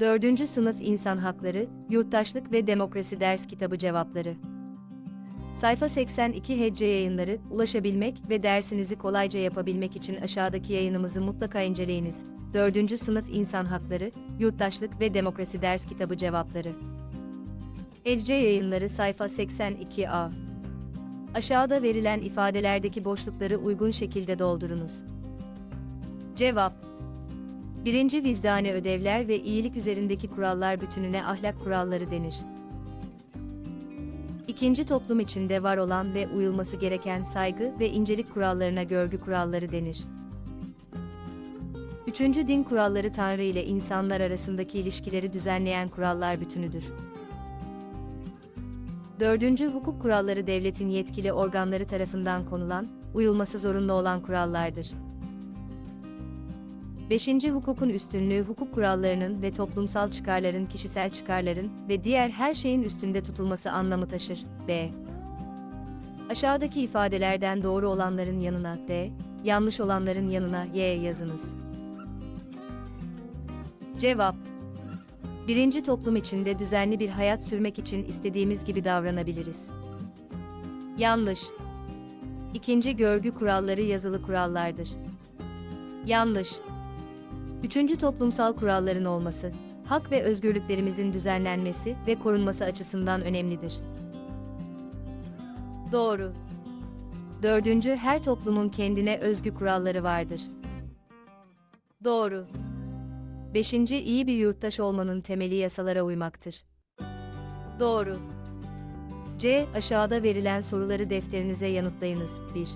4. Sınıf İnsan Hakları, Yurttaşlık ve Demokrasi Ders Kitabı Cevapları Sayfa 82 Hecce Yayınları, ulaşabilmek ve dersinizi kolayca yapabilmek için aşağıdaki yayınımızı mutlaka inceleyiniz. 4. Sınıf İnsan Hakları, Yurttaşlık ve Demokrasi Ders Kitabı Cevapları Hecce Yayınları sayfa 82a Aşağıda verilen ifadelerdeki boşlukları uygun şekilde doldurunuz. Cevap Birinci vicdani ödevler ve iyilik üzerindeki kurallar bütününe ahlak kuralları denir. İkinci toplum içinde var olan ve uyulması gereken saygı ve incelik kurallarına görgü kuralları denir. Üçüncü din kuralları Tanrı ile insanlar arasındaki ilişkileri düzenleyen kurallar bütünüdür. Dördüncü hukuk kuralları devletin yetkili organları tarafından konulan, uyulması zorunlu olan kurallardır. Beşinci hukukun üstünlüğü hukuk kurallarının ve toplumsal çıkarların kişisel çıkarların ve diğer her şeyin üstünde tutulması anlamı taşır. B. Aşağıdaki ifadelerden doğru olanların yanına D, yanlış olanların yanına Y yazınız. Cevap Birinci toplum içinde düzenli bir hayat sürmek için istediğimiz gibi davranabiliriz. Yanlış. İkinci görgü kuralları yazılı kurallardır. Yanlış. Üçüncü toplumsal kuralların olması, hak ve özgürlüklerimizin düzenlenmesi ve korunması açısından önemlidir. Doğru. Dördüncü, her toplumun kendine özgü kuralları vardır. Doğru. Beşinci, iyi bir yurttaş olmanın temeli yasalara uymaktır. Doğru. C. Aşağıda verilen soruları defterinize yanıtlayınız. 1.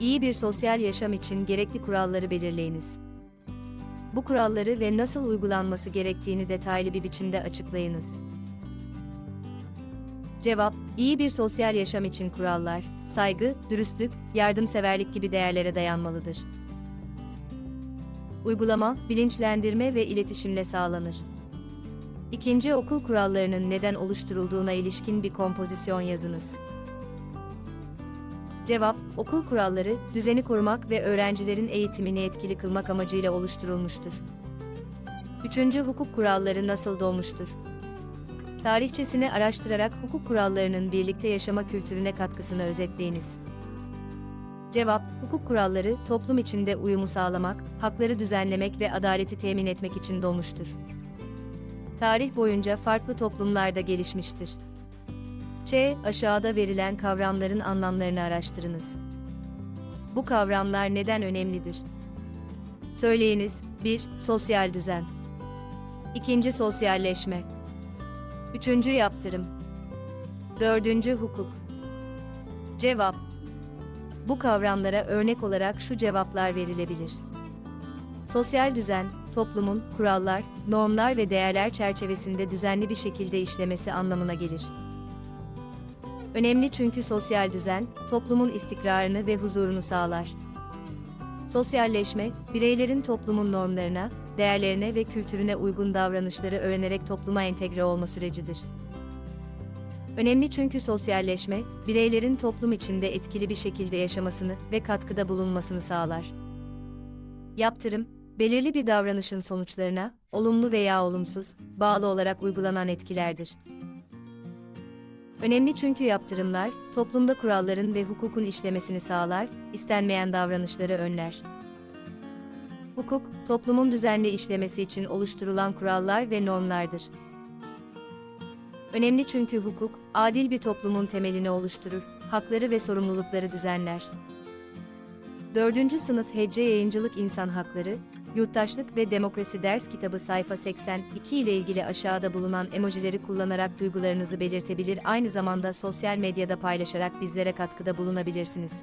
İyi bir sosyal yaşam için gerekli kuralları belirleyiniz. Bu kuralları ve nasıl uygulanması gerektiğini detaylı bir biçimde açıklayınız. Cevap, iyi bir sosyal yaşam için kurallar, saygı, dürüstlük, yardımseverlik gibi değerlere dayanmalıdır. Uygulama, bilinçlendirme ve iletişimle sağlanır. İkinci okul kurallarının neden oluşturulduğuna ilişkin bir kompozisyon yazınız. Cevap, okul kuralları, düzeni korumak ve öğrencilerin eğitimini etkili kılmak amacıyla oluşturulmuştur. Üçüncü hukuk kuralları nasıl doğmuştur? Tarihçesini araştırarak hukuk kurallarının birlikte yaşama kültürüne katkısını özetleyiniz. Cevap, hukuk kuralları, toplum içinde uyumu sağlamak, hakları düzenlemek ve adaleti temin etmek için doğmuştur. Tarih boyunca farklı toplumlarda gelişmiştir. Ç. Aşağıda verilen kavramların anlamlarını araştırınız. Bu kavramlar neden önemlidir? Söyleyiniz 1. Sosyal düzen 2. Sosyalleşme 3. Yaptırım 4. Hukuk Cevap Bu kavramlara örnek olarak şu cevaplar verilebilir. Sosyal düzen, toplumun kurallar, normlar ve değerler çerçevesinde düzenli bir şekilde işlemesi anlamına gelir. Önemli çünkü sosyal düzen, toplumun istikrarını ve huzurunu sağlar. Sosyalleşme, bireylerin toplumun normlarına, değerlerine ve kültürüne uygun davranışları öğrenerek topluma entegre olma sürecidir. Önemli çünkü sosyalleşme, bireylerin toplum içinde etkili bir şekilde yaşamasını ve katkıda bulunmasını sağlar. Yaptırım, belirli bir davranışın sonuçlarına, olumlu veya olumsuz, bağlı olarak uygulanan etkilerdir. Önemli çünkü yaptırımlar, toplumda kuralların ve hukukun işlemesini sağlar, istenmeyen davranışları önler. Hukuk, toplumun düzenli işlemesi için oluşturulan kurallar ve normlardır. Önemli çünkü hukuk, adil bir toplumun temelini oluşturur, hakları ve sorumlulukları düzenler. 4. Sınıf Hecce Yayıncılık İnsan Hakları, Yurttaşlık ve Demokrasi Ders Kitabı sayfa 82 ile ilgili aşağıda bulunan emojileri kullanarak duygularınızı belirtebilir aynı zamanda sosyal medyada paylaşarak bizlere katkıda bulunabilirsiniz.